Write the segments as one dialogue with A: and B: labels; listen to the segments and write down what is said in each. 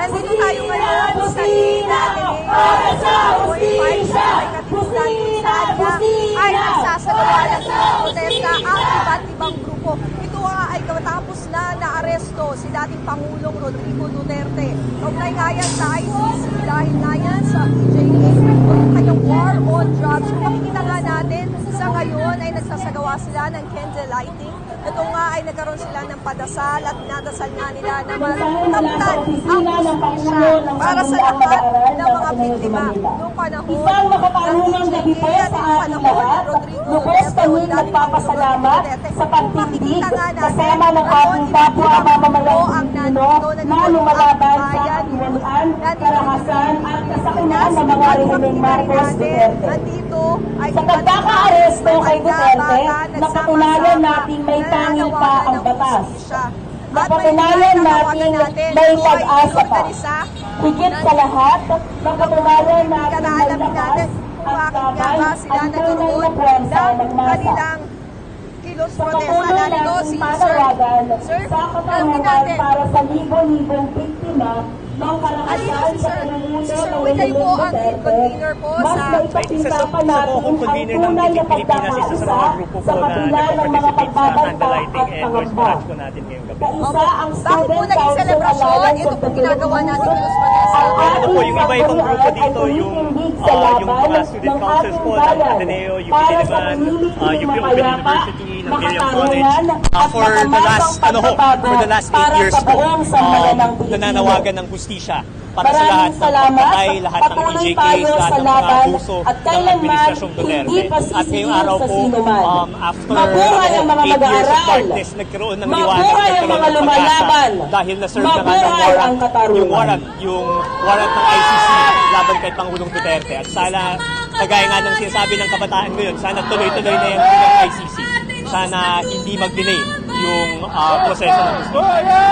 A: Nandito tayo ngayon sa Lina Ateneo, 1.5 sa may katipunan kung saan nga ay nagsasagawa ng protesta ang iba't ibang grupo. Ito nga ay katapos na naaresto si dating Pangulong Rodrigo Duterte. Kaugnay nga yan sa ICC dahil nga yan sa yung kanyang war on drugs. Kung makikita nga natin, sa ngayon ay nagsasagawa sila ng candle lighting. Ito nga ay nagkaroon sila ng padasal at nadasal nga nila na matamtan ang justisya para sa lahat ng mga biktima noong panahon
B: Isang makatarungang
A: ng
B: gabi po sa ating lahat. Lubos
A: Duterte o
B: kami
A: dating
B: nagpapasalamat sa
A: natin
B: kasama ng ating kapwa
A: ang
B: Pilipino na lumalaban sa
A: Nandito
B: karakasan at kasakunan
A: Pinas,
B: ng mga
A: at
B: rehimeng Marcos Duterte. Sa pagkakaaresto kay Duterte, napatunayan nating may
A: nanawagan
B: pa ang
A: ng
B: batas.
A: At
B: Napatunayan natin may pag-asa pa. Higit sa lahat, napatunayan natin may lakas
A: kung
B: at
A: bakit nga ba
B: gabay
A: sila
B: ang tunay na pwersa
A: ng
B: ng masa.
A: Kilos
B: Sa
A: protesta.
B: Natin
A: si Sir, Sir,
B: sa
A: natin.
B: para sa libo-libong biktima ng karakasan sa pamumuno ng
A: ang
B: Duterte. Mas
A: sa-
C: sa-
B: pa natin ang
C: ng
B: tunay na
C: sa
B: pagkakaisa sa
C: na
B: kabila ng mga
C: sa
B: pagbabanta at pangamba.
C: march po natin ngayong gabi.
B: Kaisa ang Student Council? Alliance
A: Ito
B: of
A: po
B: the
A: ginagawa natin kilos protesta.
B: Ang
C: Ano
B: ating
C: po, yung iba-ibang grupo
B: sanggunian ay
C: dito, yung,
B: tumitindig sa
C: ah, yung
B: laban ng ating
C: ng
B: bayan para sa
C: UP Open
B: mapayapa, Makatarungan, at
C: for the last, ano ho, for the last eight years po,
B: Pilipino.
C: nananawagan ng hustisya para sa lahat ng pagpatay, lahat ng
B: Patuloy
C: EJK,
B: tayo
C: lahat ng mga abuso
B: at
C: ng Administrasyong Duterte. At ngayong araw po, um, after
B: Mabuhay ang mga
C: eight years of
B: mag-aaral.
C: darkness, nagkaroon ng liwanag,
B: Mabuhay ang
C: nagkaroon
B: mga
C: ng
B: lumalaban.
C: dahil na-serve na nga ng warrant, yung warrant, yung warrant ng ICC laban kay Pangulong Duterte. At sana, kagaya nga ng sinasabi ng kabataan ngayon, sana tuloy-tuloy na yan ng ICC. Sana hindi mag-delay yung ah, proseso ng hustisya.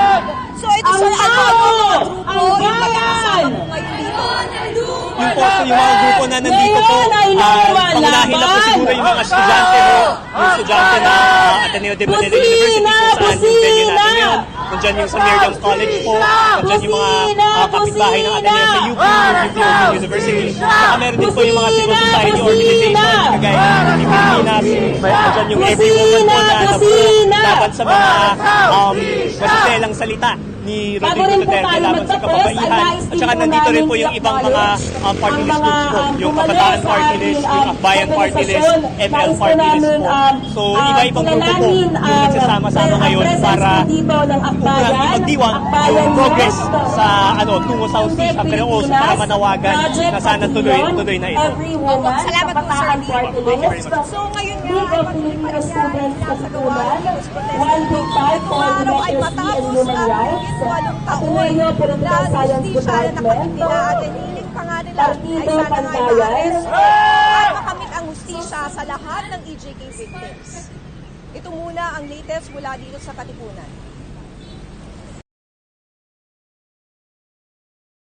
A: So ito
B: Ang
A: sa ano, ano, mga grupo,
B: Ang
A: yung mo ngayon dito.
C: Yung po, yung mga grupo na nandito po, ah,
B: lumalaban!
C: pangunahin na po siguro yung mga estudyante ho, yung estudyante na ah, Ateneo de Manila! University kung saan yung venue natin ngayon. Nandyan yung sa Miriam College po, nandyan yung mga ah, kapitbahay ng Ateneo sa UP, Open University. Saka meron din po yung mga civil society organization, kagaya ng Pilipinas, nandyan yung Every Woman po na laban sa mga um, masiselang salita ni Rodrigo
B: rin po
C: Duterte laban sa kababaihan. At saka nandito rin po yung ibang mga um, party list
B: mga,
C: groups po. Yung Kabataan
B: sa
C: Party List,
B: um,
C: yung Akbayan Party List. ML Party List po. So, iba-ibang grupo po yung nagsasama-sama ngayon para ipagdiwang yung progress sa ano tungo sa pero also para manawagan na sana tuloy
B: Pavilion,
C: tuloy na ito.
A: Salamat po,
B: List.
C: much.
A: So ngayon nga,
B: League
A: ay
B: of
A: patuloy pa
B: Filipino
A: ay matapos ang higit walong taon na
B: Science
A: justisya na nakamit nila at hiniling pa nga nila ay sana nga maaresto at makamit ang hustisya sa lahat ng EJK victims. Ito muna ang latest mula dito sa Katipunan.